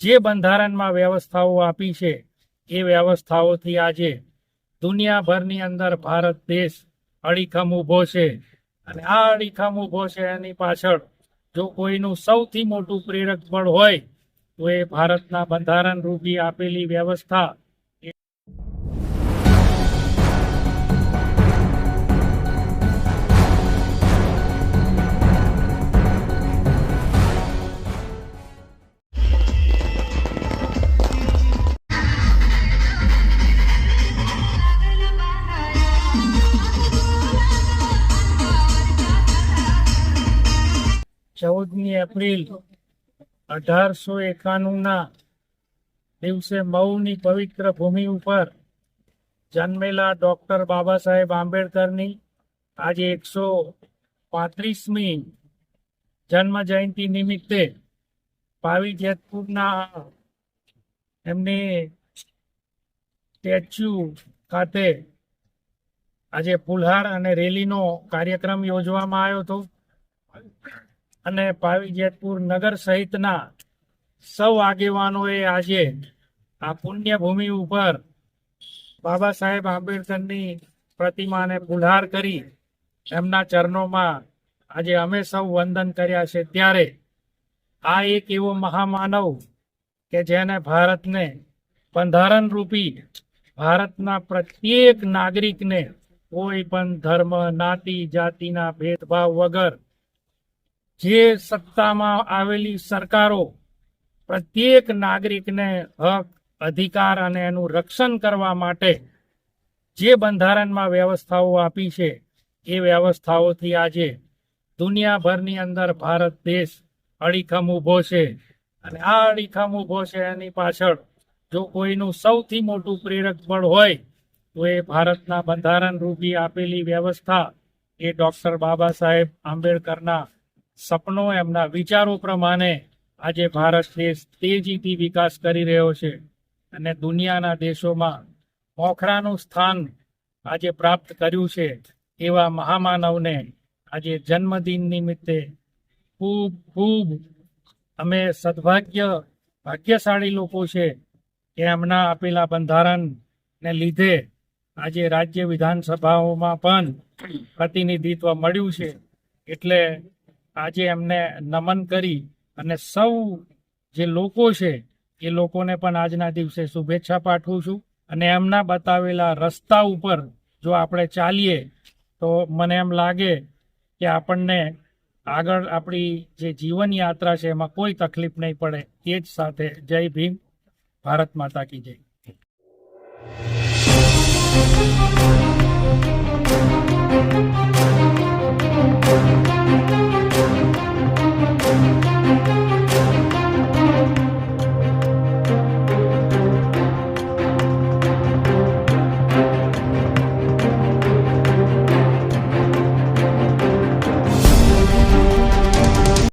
જે બંધારણમાં વ્યવસ્થાઓ આપી છે, એ વ્યવસ્થાઓથી આજે દુનિયાભરની અંદર ભારત દેશ અડીખમ ઊભો છે. અને આ અડીખમ ઊભો છે એની પાછળ જો કોઈનું સૌથી મોટું પ્રેરક બળ હોય, તો એ ભારતના બંધારણ રૂપી આપેલી વ્યવસ્થા ચૌદમી એપ્રિલ અઢારસો એકાણુંના દિવસે મઉની પવિત્ર ભૂમિ ઉપર જન્મેલા ડૉક્ટર બાબા સાહેબ આંબેડકરની આજે એકસો પાંત્રીસમી જન્મ જયંતિ નિમિત્તે પાવી જેતપુરના એમની સ્ટેચ્યુ ખાતે આજે ફુલહાર અને રેલીનો કાર્યક્રમ યોજવામાં આવ્યો હતો. અને પાવી જેતપુર નગર સહિતના સૌ આગેવાનોએ આજે આ પુણ્યભૂમિ ઉપર બાબા સાહેબ આંબેડકરની પ્રતિમાને ફુલહાર કરી એમના ચરણોમાં આજે અમે સૌ વંદન કર્યા છે. ત્યારે આ એક એવો મહામાનવ કે જેને ભારતને બંધારણ રૂપી ભારતના પ્રત્યેક નાગરિકને કોઈ પણ ધર્મ, નાતી, જાતિના ભેદભાવ વગર જે સત્તામાં આવેલી સરકારો પ્રત્યેક નાગરિકને હક, અધિકાર અને એનું રક્ષણ કરવા માટે જે બંધારણમાં વ્યવસ્થાઓ આપી છે, એ વ્યવસ્થાઓથી આજે દુનિયાભરની અંદર ભારત દેશ અડીખમ ઊભો છે. અને આ અડીખમ ઊભો છે એની પાછળ જો કોઈનું સૌથી મોટું પ્રેરક બળ હોય, તો એ ભારતના બંધારણ રૂપી આપેલી વ્યવસ્થા એ ડૉક્ટર બાબા સાહેબ આંબેડકરના સપનો એમના વિચારો પ્રમાણે આજે ભારત દેશ તેજીથી વિકાસ કરી રહ્યો છે અને દુનિયાના દેશોમાં મોખરાનું સ્થાન આજે પ્રાપ્ત કર્યું છે એવા મહામાનવને આજે જન્મદિન નિમિત્તે ખૂબ ખૂબ અમે સદભાગ્ય, ભાગ્યશાળી લોકો છે કે એમના આપેલા બંધારણને લીધે આજે રાજ્ય વિધાનસભાઓમાં પણ પ્રતિનિધિત્વ મળ્યું છે. એટલે આજે એમને નમન કરી અને સૌ જે લોકો છે, એ લોકોને પણ આજના દિવસે શુભેચ્છા પાઠવું છું. અને એમના બતાવેલા રસ્તા ઉપર જો આપણે ચાલીએ, તો મને એમ લાગે કે આપણને આગળ આપણી જે જીવન યાત્રા છે, એમાં કોઈ તકલીફ નહીં પડે. એ જ સાથે જય ભીમ, ભારત માતા કી જય.